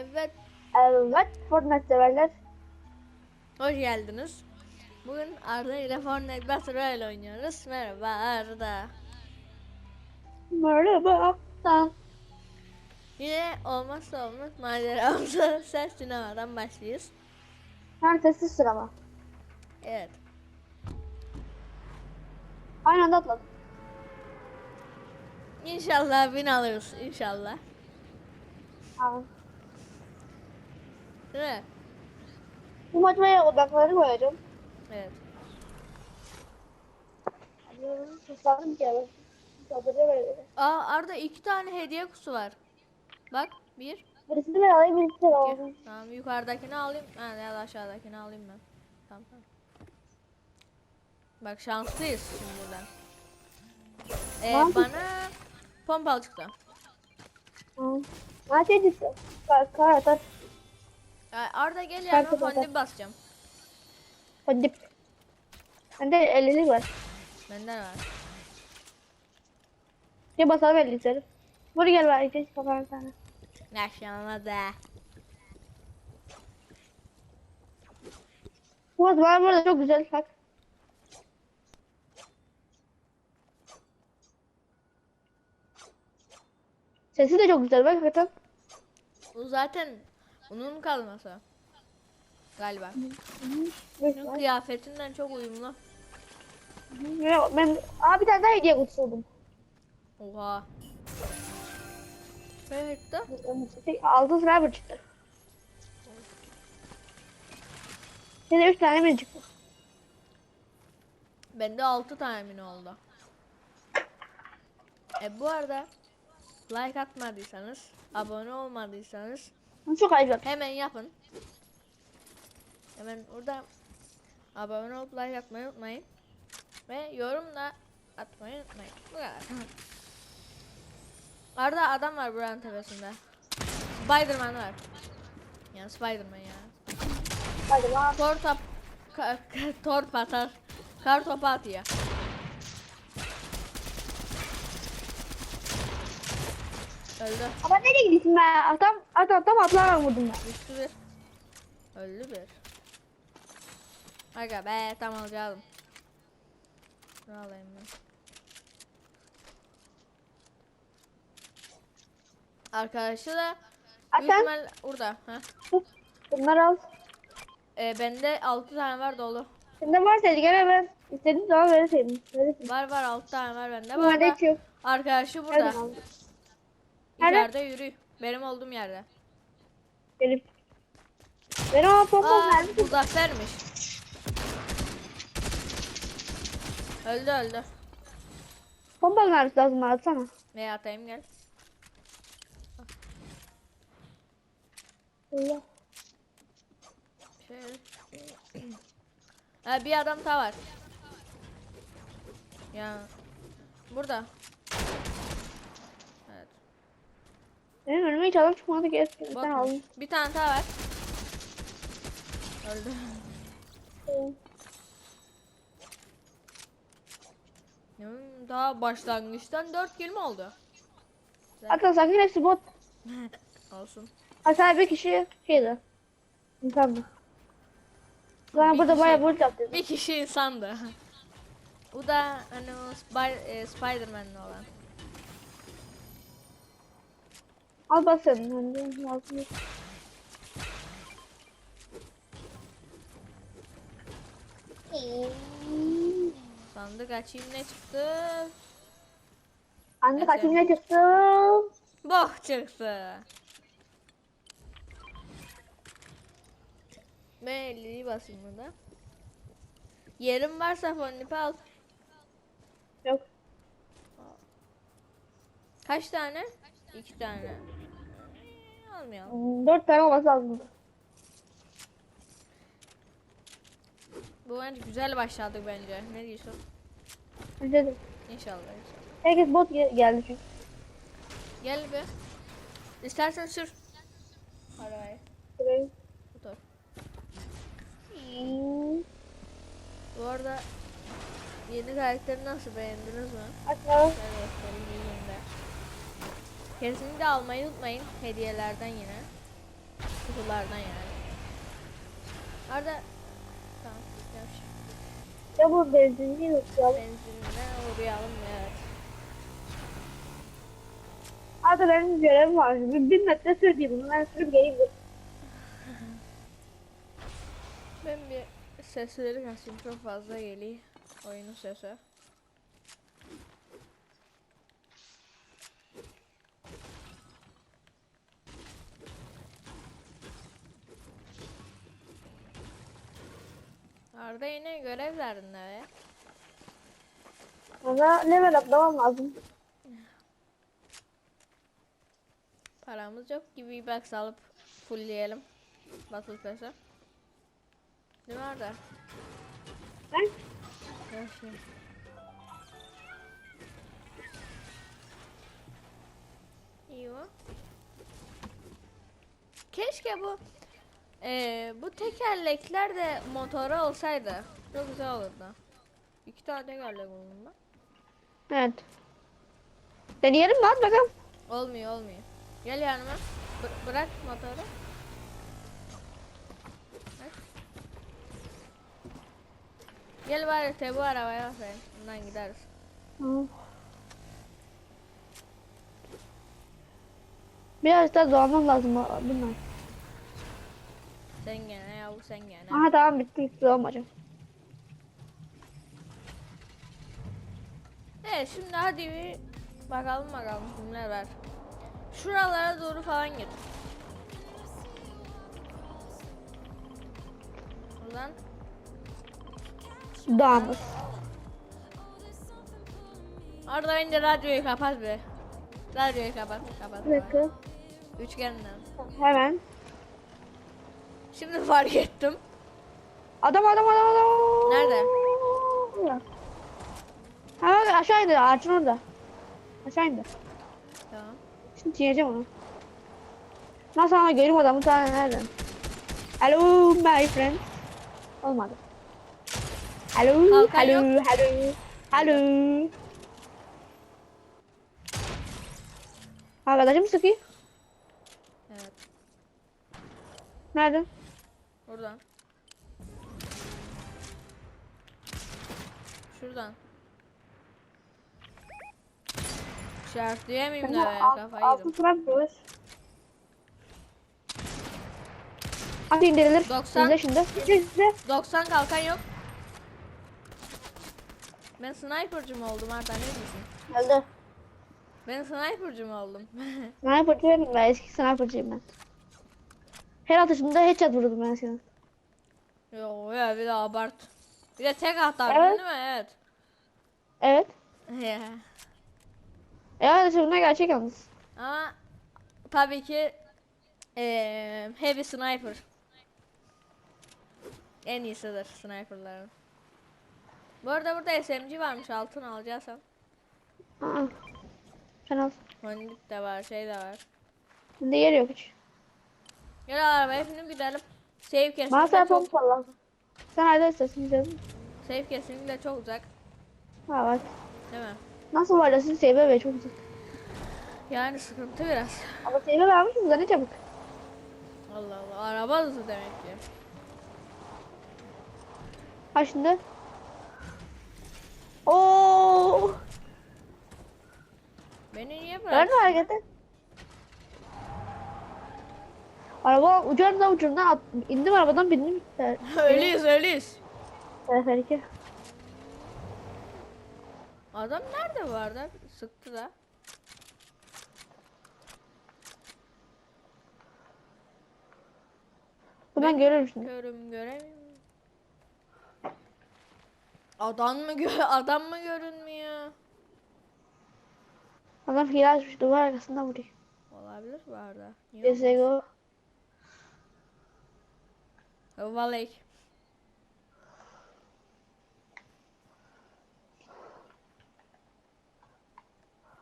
Evet, Evet Fortnite severler. hoş geldiniz. Bugün Arda ile Fortnite Battle Royale oynuyoruz. Merhaba Arda. Merhaba. Tamam. Yine olmazsa olmaz maceramıza ses sinemadan başlıyoruz. Hem sessiz sırama. Evet. Aynı anda atladım. İnşallah bin alırız inşallah. Tamam. Değil mi? Bu maçmaya odakları koyacağım. Evet. Susladım ki abi. Sadece böyle. Aa Arda iki tane hediye kutusu var. Bak bir. Birisini ben alayım, birisini sen alayım. iki. Tamam yukarıdakini alayım. Ha ya da aşağıdakini alayım ben. Tamam tamam. Bak şanslıyız şimdi buradan. Ee, Tamam. bana pompalı çıktı. Ha şey çıktı. Kar, kar atar. Ya Arda gel bakar. fondip basacağım. Hadi. Bende 50'lik var. Benden var. Şey basalım 50'lik. Buraya gel bari. Şey bakalım sana. Yaşlanmadı. Bu maç var burada çok güzel. Bak. Sesi de çok güzel bak hakikaten. Bu zaten onun kalması. Galiba. Bak. kıyafetinden çok uyumlu. Ben Aa bir tane daha hediye kutusu buldum. Oha. Ne çıktı? Şey, altın sniper çıktı. Yine üç tane mi çıktı? Bende 6 tane min oldu. E bu arada like atmadıysanız, abone olmadıysanız çok ayıp. hemen yapın. Hemen burada abone olup like atmayı unutmayın. Ve yorum da atmayı unutmayın. Bu kadar. Arada adam var buranın tepesinde. Spiderman var. Yani Spiderman ya. Lan. Tor top ka- ka- torp atar. Kar topu atıyor. Öldü. Ama nereye gidiyorsun be? Adam, adam tam atlarla vurdum ben. Düştü bir. Öldü bir. Aga be tam alacağım. Şunu alayım ben. Arkadaşı da büyük Atan. ihtimal burada. Ha. Bunları al. Ee, bende 6 tane var dolu. Sende varsa gel ben istediğin zaman verirsin. Verirsin. Var var 6 tane var bende. Bu Bunlarda arada hiç yok. arkadaşı burada. Aldın? İçeride yürü. Benim olduğum yerde. Gelip. Benim o pompom Aa, nerede? bu zafermiş. Öldü öldü. Pompom nerede lazım bana atsana. Ne atayım gel. Allah. Şöyle. ha, bir adam daha var. Ya. Burada. Benim önüme hiç adam çıkmadı ki. Bir Bak. tane aldım. Bir tane daha var. Öldü. Daha başlangıçtan 4 kill mi oldu? Hatta sakın hepsi bot. Olsun. Hatta bir kişi şeydi. İnsandı. Sonra Bir burada kişi. bayağı bot yaptı. Bir kişi insandı. Bu da hani o Spy- e, Spider-Man'li olan. Al bas sen. Hani lazım. Sandık açayım ne çıktı? Anne Evet, kaçıncı çıktı? Bok çıktı. Ben 50'yi basayım burada. Yerim varsa fondip al. Yok. Kaç tane? İki tane. Ee, Almayalım. Dört tane olması lazım. Bu bence güzel başladık bence. Ne diyorsun? De. İnşallah inşallah. Herkes bot ge- geldi çünkü. Gel bir. İstersen sür. Arabayı. Şurayı. Motor. Hmm. Bu arada yeni karakteri nasıl beğendiniz mi? Açma. Ben göstereyim yüzünde. Kesinlikle almayı unutmayın hediyelerden yine. kutulardan yani. Arda tamam yavaş. Ya bu benzinliği unutmayalım. Benzinine uğrayalım evet. Arada benim görevim var. Bir, bir metre sür diye bunu. Ben sürüp geleyim. Ben bir sesleri kasayım çok fazla geliyor oyunun sesi. Arda yine görevlerinde ya. Bana level atlamam lazım. Paramız yok gibi box alıp fullleyelim. Battle Pass'e. Değil mi Arda? Ben Yaşlı. İyi o. Keşke bu eee, bu tekerlekler de motora olsaydı. Çok güzel olurdu. İki tane tekerlek ben. Evet. Deneyelim mi? Hadi bakalım. Olmuyor olmuyor. Gel yanıma. Bı- bırak motoru. Bak. Gel bari te bu arabaya sen. Bundan gideriz. Hı. Biraz daha doğmam lazım bunlar. Sen gene yavu sen gene. Aha tamam bitti bitti doğmayacağım. Evet şimdi hadi bir bakalım bakalım kimler var. Şuralara doğru falan git. Buradan Doğamız. Arda önce radyoyu kapat be. Radyoyu kapat kapat. Dakika. Üçgenden. Hemen. Şimdi fark ettim. Adam adam adam adam. Nerede? Ha bak aşağı indi ağacın orada. Aşağı indi. Tamam. Şimdi diyeceğim onu. Nasıl ama göreyim adamı ta nereden? Hello my friend. Olmadı. Hello, Kalkan hello, hello, hello. Arkadaşım sıkıyor. Evet. Nerede? Buradan. Şuradan. İşaretleyemeyim de Bende be, alt- kafayı yedim. sıra var. Hadi indirilir. 90. İzle şimdi. İzle izle. 90 kalkan yok. Ben sniper'cı mı oldum Arda ne diyorsun? Geldi. Ben sniper'cı mı oldum? Sniper'cı benim ben. Eski sniper'cıyım ben. Her atışımda headshot vurdum ben eskiden. Yo ya bir de abart. Bir de tek atar Evet. değil mi? Evet. Evet. Ya. E atışımda gerçek yalnız. Ama tabii ki eee heavy sniper. En iyisidir sniperların. Bu arada burada SMG varmış altın alacaksan. Aa. Sen al. Hondik de var şey de var. Bende yer yok hiç. Gel arabaya şimdi gidelim. Save kesinlikle sen çok, pompa lazım. Sen hadi istersin gidelim. save kesinlikle çok uzak. Ha bak. Değil mi? Nasıl varlasın seybe be çok güzel. Yani sıkıntı biraz. Ama seybe vermişsiniz ne çabuk. Allah Allah. Araba hızlı demek ki. Ha şimdi. Oo. Beni niye Nerede bıraktın? hareketi? Araba ucundan ucundan at, indim arabadan bindim. Ter, ölüyüz ölüyüz. teleferike. Adam nerede arada? Sıktı da. Buradan görürüm şimdi. Görüm göremiyorum. Adam mı gö adam mı görünmüyor? Adam hile açmış duvar arkasında vuruyor. Olabilir bu arada. CSGO. Vallahi.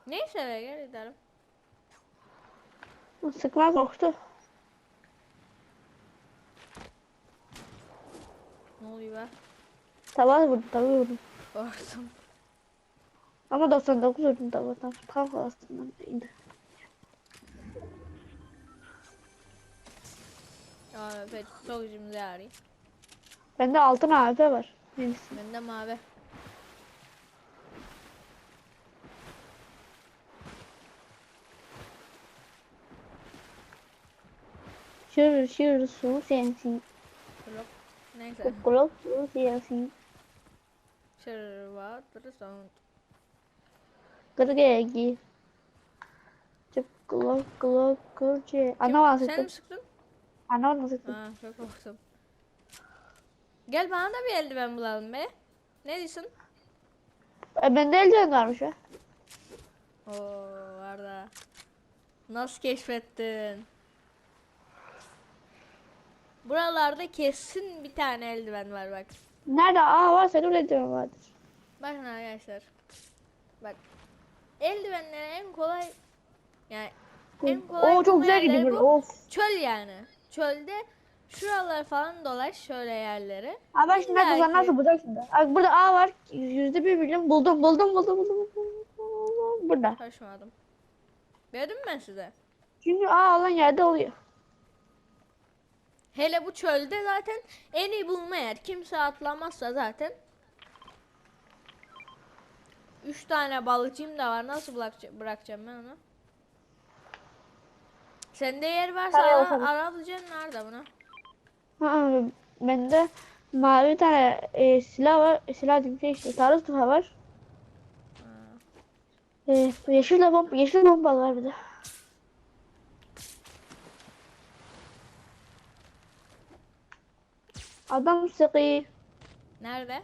Neyse be gel gidelim. Sıkma korktu. Ne oluyor be? Tabağı vurdu tabağı vurdum. Korktum. Ama 99 vurdum tabağı tam. Tam aslında indi. AWP çok işimize yarayın. Bende altın AWP var. Neyse. Bende mavi. Şır şır su sensin. Blok. Neyse. Kukuluk su sensin. Şırvatır sound. Kırgegi. Çıp kulak kulak kırçı. Ana var Sen sıktın? Ana var sıktım. Ha çok korktum. Gel bana da bir eldiven bulalım be. Ne diyorsun? E, bende eldiven varmış ya. Oo Arda. Nasıl keşfettin? Buralarda kesin bir tane eldiven var bak. Nerede? Aa var senin eldiven vardır. Bakın arkadaşlar. Bak. Eldivenlere en kolay yani en kolay Oo çok güzel gidiyor. Of. Çöl yani. Çölde şuralar falan dolaş şöyle yerleri. Aa ben şimdi nerede İlla sen ki- nasıl bulacaksın da? Aa, burada A var. Yüzde bir milyon buldum buldum buldum buldum. buldum. Burada. Taşmadım. Verdim mi ben size? Çünkü A olan yerde oluyor. Hele bu çölde zaten en iyi bulma yer. Kimse atlamazsa zaten. Üç tane balıkçıyım da var. Nasıl bırakacağım ben onu? Sende yer varsa ara, arayabileceğin nerede bunu? Ha, bende mavi bir tane e, silah var. Silah değil şey işte. Sarı tüfe var. E, yeşil de bomba, yeşil bomba var bir de. Adam sıkı. Nerede?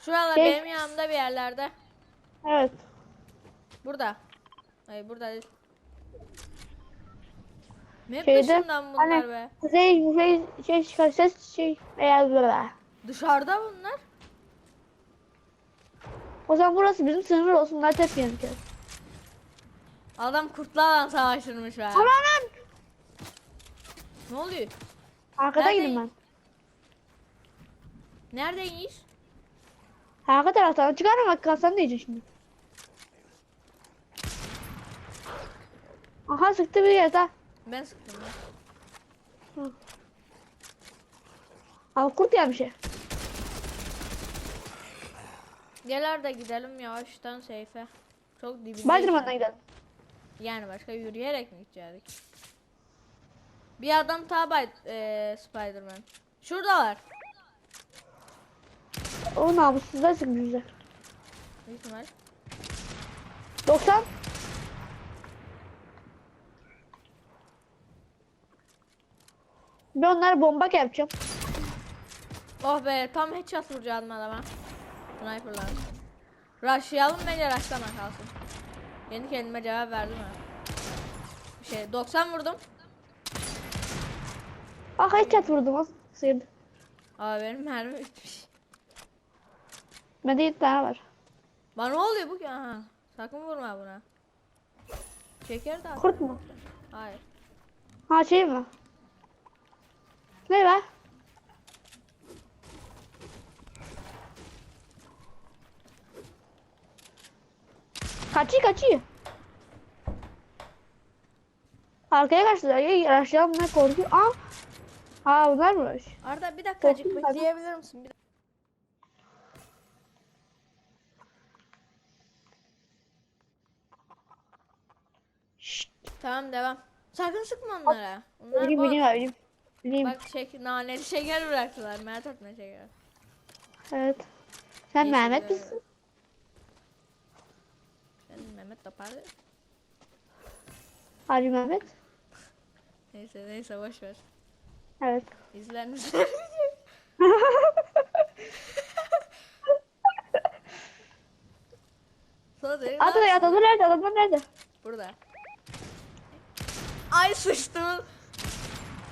Şuralar Şey- benim yanımda bir yerlerde. Evet. Burada. Hayır burada değil. Map Şeyde, dışından bunlar hani- be. Şey, şey, şey çıkar ses şey. Böyle. Dışarıda bunlar. O zaman burası bizim sınır olsun. Bunlar hep yanık. Adam kurtlarla savaşırmış be. Ananın! Ne oluyor? Arkada gidin ben. Neredeyiz? Arka taraftan çıkarma bak kalsan diyeceksin şimdi. Aha sıktı bir yerde. Ben sıktım ya. Ama kurt ya. Gel Arda gidelim yavaştan seyfe. Çok dibindeyiz. Spiderman'dan gidelim. Yani başka yürüyerek mi gidecektik? Bir adam tabay eee Spiderman. Şuradalar. O namussuzlar sıkmışlar. Büyük ihtimal. 90. Ben onlara bomba yapacağım. Oh be tam headshot vuracaktım adama. Sniper'lar. Rushlayalım bence rushlama kalsın. Kendi kendime cevap verdim ha. Bir şey 90 vurdum. Ah headshot vurdum az sıyırdı. Aa benim mermi bitmiş. Bende 7 tane var. Bana ne oluyor bu ki? Aha. Sakın vurma buna. Şeker de. Kurt mu? Hayır. Ha şey mi? Ne be? Kaçıyor kaçıyor. Arkaya kaçtılar. Ya aşağı bunlar korkuyor. Aa. Ha bunlarmış. Arda bir dakikacık Korktum ben. bekleyebilir misin? Bir Şşt. Tamam devam. Sakın sıkma onlara. Onlar Bileyim bot. abi bileyim. Bak şek naneli şeker bıraktılar. Merak etme şeker. Evet. Sen Neyse, Mehmet misin? Ben Mehmet Taparlı. Harbi Mehmet. Neyse neyse boş ver. Evet. İzler misin? Sonra dedim, Adı "Lan da adamlar nerede? Adamlar nerede? Burada. Ay sıçtım.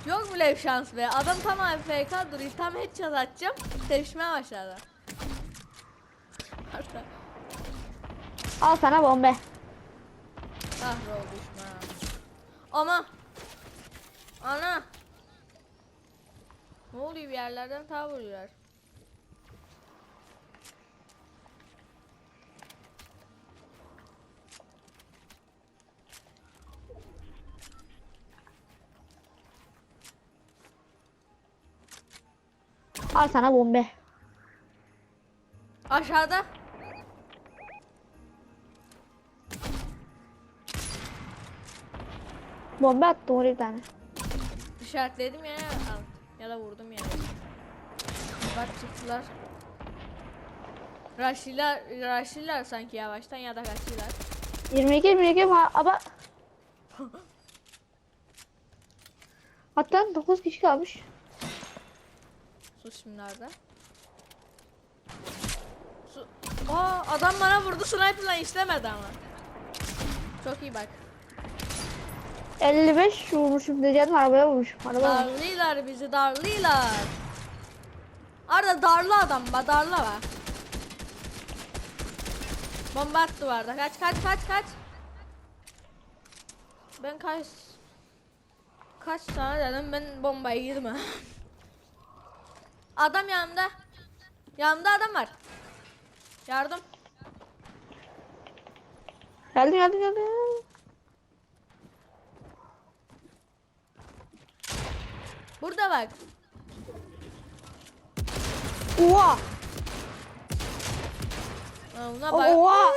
Yok bile şans be. Adam tam AFK duruyor. Tam headshot atacağım. Sevişmeye başladı. Arda. Al sana bombe. Kahrol düşman. Ama. Ana. Ne oluyor bir yerlerden ta vuruyorlar. Al sana bombe. Aşağıda. Bombe attım oraya bir tane. İşaretledim ya. Ya da vurdum yani. Bak çıktılar. Raşiler, raşiler sanki yavaştan ya da kaçtılar. 22 22 ama ama Hatta 9 kişi kalmış. Şimdi orada. Su Aa adam bana vurdu sniper'la işlemedi ama. Çok iyi bak. 55 vurmuşum diyeceğim arabaya vurmuşum. Araba var. Darlıyorlar bizi darlıyorlar. Arda darlı adam ba darla bak. Bomba attı vardı. Kaç kaç kaç kaç. Ben kaç kaç tane dedim ben bombayı yedim ha. Adam yanımda. Yanımda adam var. Yardım. Geldim geldim geldim. Burada bak. Oha! Aa, Buna bak. Oha!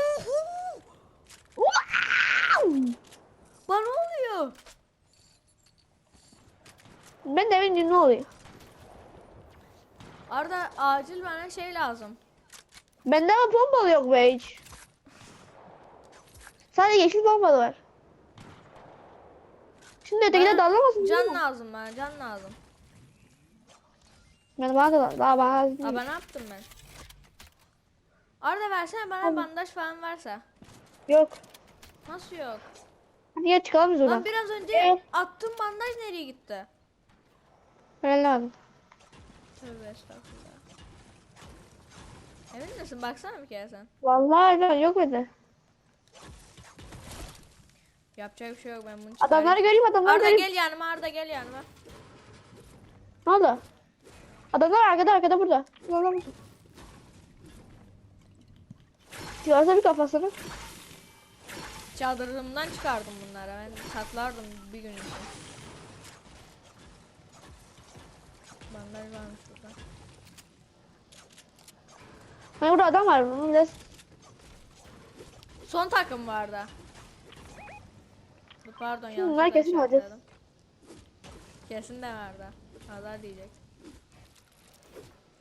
Bana ne oluyor? Ben de evin ne oluyor? Arda acil bana şey lazım. Bende ama bombalı yok be hiç. Sadece yeşil bombalı var. Şimdi ötekine değil Can lazım bana can lazım. Yani bana da daha bana lazım. Aa, ben ne yaptım ben? Arda versene bana bandaj falan varsa. Yok. Nasıl yok? Hadi gel çıkalım biz Lan buradan. biraz önce Evet. attığım bandaj nereye gitti? Ben lazım. Tövbe estağfurullah. Emin misin? Baksana bir kere sen. Vallahi ben yok bende. Yapacak bir şey yok ben bunu çıkarayım. Adamları göreyim adamları Arda göreyim. gel yanıma Arda gel yanıma. Ne oldu? Adamlar arkada arkada burada. Görüyor musun? Çıkarsa bir kafasını. Çadırımdan çıkardım bunları. Ben saklardım bir gün için. Bandaj varmış burada. Hani burada adam var. Bunu Son takım vardı. Pardon yanlış. Bunlar kesin işaretledim. Kesin de vardı. Hazar diyecek.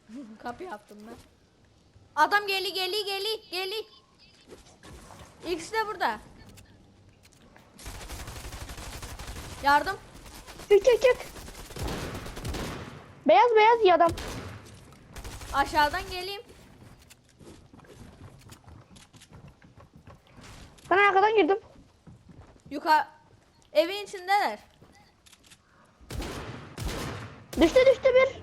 Kapı yaptım ben. Adam geli geli geli geli. İkisi de burada. Yardım. çık çık çık. Beyaz beyaz iyi adam. Aşağıdan geleyim. Ben arkadan girdim. Yukarı. Evin içindeler. Düştü düştü bir.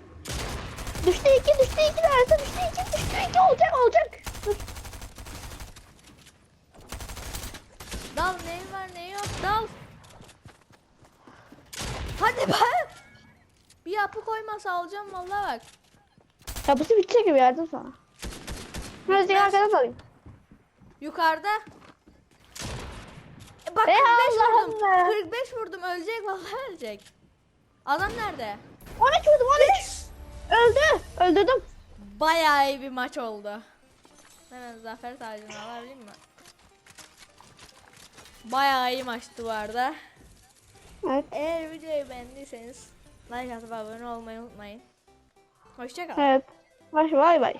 Düştü iki düştü iki derse düştü iki düştü iki olacak olacak. Dur. Dal ne var ne yok dal. Hadi be. Bir yapı koymasa alacağım vallahi bak. Kapısı bitecek gibi yardım sana. Birazcık arkadan alayım. Yukarıda. E bak Ey 45 Allah'ım vurdum. be. 45 vurdum ölecek vallahi ölecek. Adam nerede? 13 vurdum 13. Öldü. Öldürdüm. Bayağı iyi bir maç oldu. Hemen zafer tacını alabilir mi? Bayağı iyi maçtı bu arada. Evet. Eğer videoyu beğendiyseniz like atıp abone olmayı unutmayın. Hoşçakalın. Evet. Bay bay.